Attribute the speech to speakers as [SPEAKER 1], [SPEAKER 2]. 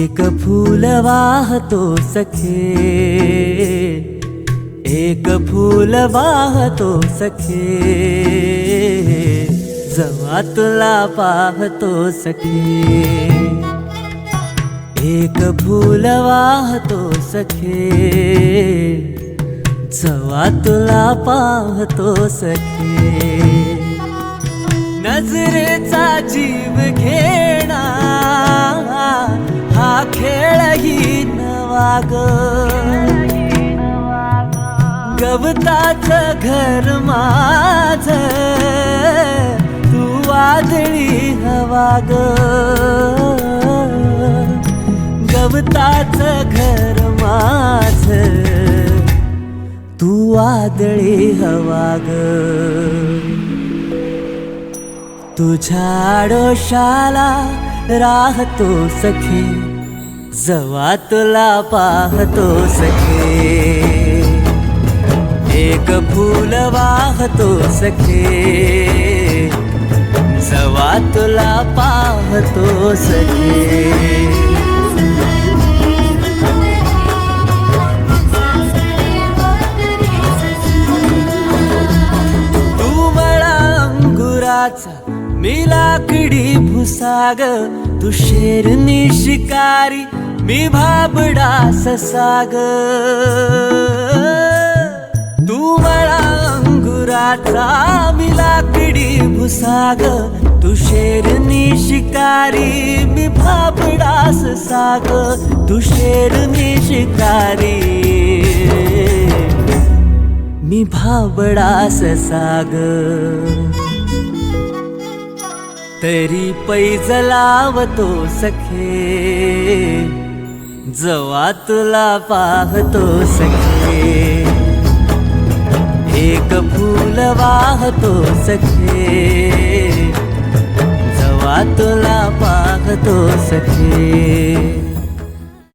[SPEAKER 1] एक फूल वाहतो सखे एक फूल वाहतो सखे जवा तुला पाहतो सखे। एक फूल वाहतो सखे जवा तुला पाहतो सखे. नजरेचा जीव घेणा हा खेळही नवाग गवताच घर माझ तू वादळी हवाग गवताच घर माझ. तू वादळी हवा ग तुझ्या आडोशाला राहतो सखे जवा तुला पाहतो सखे. एक फूल वाहतो सखे जवा तुला पाहतो सखे. अंगुराचा मी लाकडी भुसाग तू शेरनी शिकारी मी भाबडा ससाग. तू मला अंगुराचा मी लाकडी भुसाग तू शेरनी शिकारी मी भाबडा ससाग. तू शेरनी शिकारी मी भाबडास साग तरी पैज लावतो सखे जवा तुला पाहतो सखे. एक फूल वाहतो सखे जवा तुला पाहतो सखे.